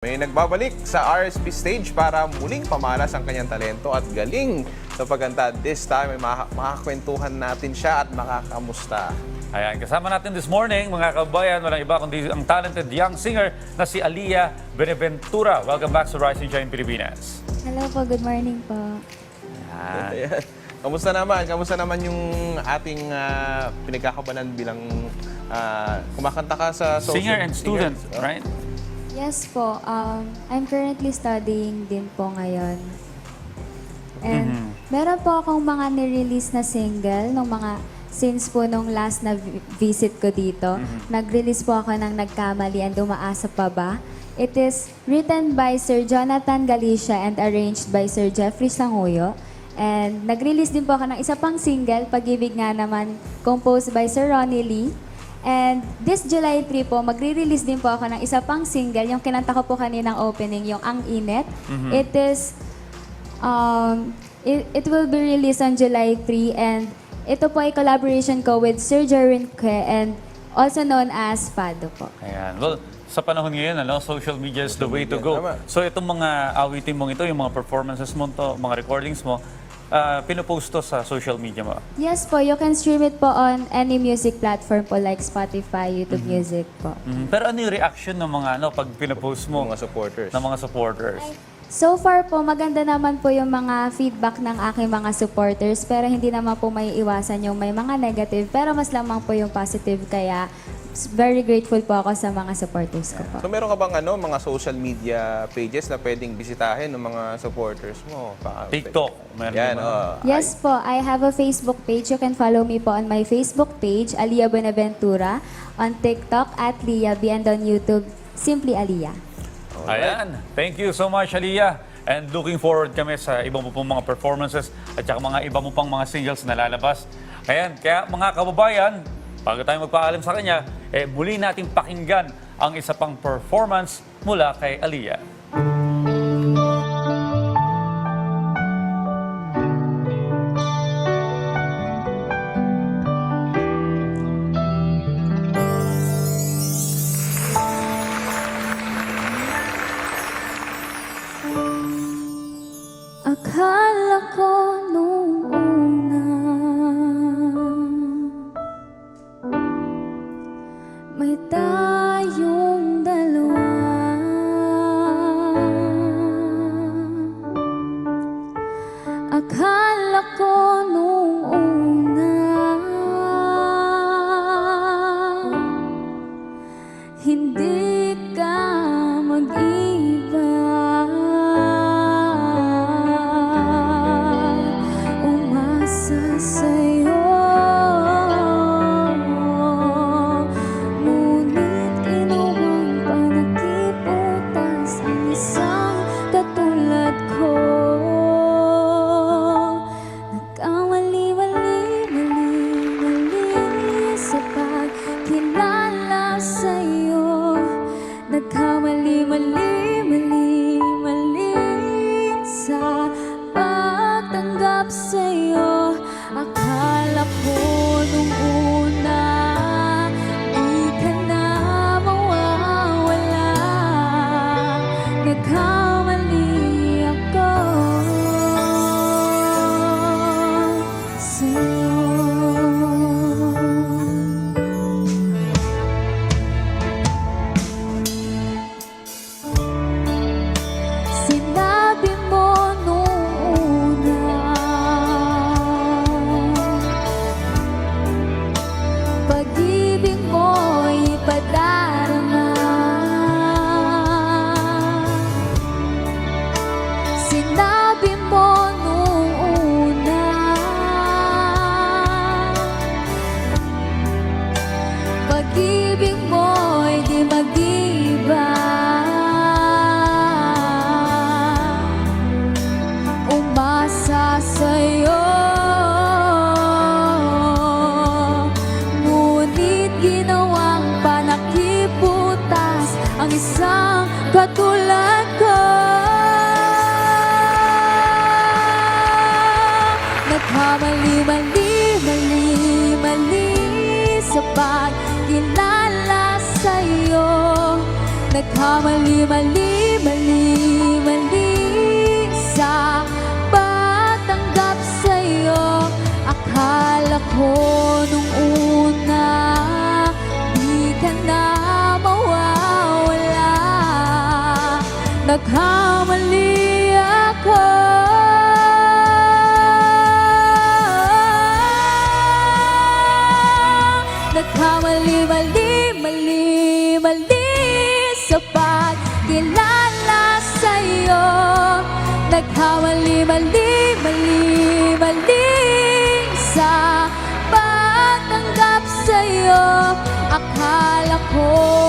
May nagbabalik sa RSP stage para muling pamalas ang kanyang talento at galing sa pagkanta. This time, ay maka- makakakwentuhan natin siya at makakamusta. Ayan, kasama natin this morning, mga kabayan, walang iba kundi ang talented young singer na si Alia Beneventura. Welcome back sa Rising Shine Pilipinas. Hello po, good morning po. Ayan. Ayan. Kamusta naman? Kamusta naman yung ating ah, pinagkakabalan bilang ah, kumakanta ka sa social Singer and student, singer? right? Yes po, um, I'm currently studying din po ngayon. And meron po akong mga nirelease na single nung mga since po nung last na vi- visit ko dito. Nag-release po ako ng Nagkamali and Umaasa Pa Ba. It is written by Sir Jonathan Galicia and arranged by Sir Jeffrey Sanguyo. And nag-release din po ako ng isa pang single, Pag-ibig nga naman, composed by Sir Ronnie Lee. And this July 3 po, magre-release din po ako ng isa pang single, yung kinanta ko po kaninang opening, yung Ang Init. It is, um, it, it will be released on July 3 and ito po ay collaboration ko with Sir Jerwin Kwe and also known as Fado po. Ayan. Well, sa panahon ngayon, ano, social media is the way to go. tama. So itong mga awitin mong ito, yung mga performances mo to, mga recordings mo, uh, pinupost to sa social media mo. Yes po, you can stream it po on any music platform po like Spotify, YouTube Music po. Mhm. Pero ano yung reaction ng mga ano pag pinupost mo Mga supporters. ng mga supporters? So far po, maganda naman po yung mga feedback ng aking mga supporters pero hindi naman po may iwasan yung may mga negative pero mas lamang po yung positive kaya very grateful po ako sa mga supporters ko po. So meron ka bang ano, mga social media pages na pwedeng bisitahin ng mga supporters mo? Pa- TikTok, meron Yan, ba? oh. Yes po, I have a Facebook page. You can follow me po on my Facebook page, Alia Buenaventura. On TikTok, at Lia B. And on YouTube, simply Alia. Ayan. Thank you so much, Aliyah. And looking forward kami sa iba mo pong mga performances at saka mga iba mo pang mga singles na lalabas. Ayan, kaya mga kababayan, bago tayo magpaalam sa kanya, eh, muli nating pakinggan ang isa pang performance mula kay Aliyah. May tayong katulad ko Nagkamali-mali, mali-mali sa pagkilala sa'yo. Nagkamali-mali, mali-mali sa patanggap sa'yo. Akala ko nagkamali ako. Nagkamali, mali, mali, mali. Sa pagkilala sa'yo. Nagkamali, mali, mali, mali. Sa pagtanggap sa'yo Akala ko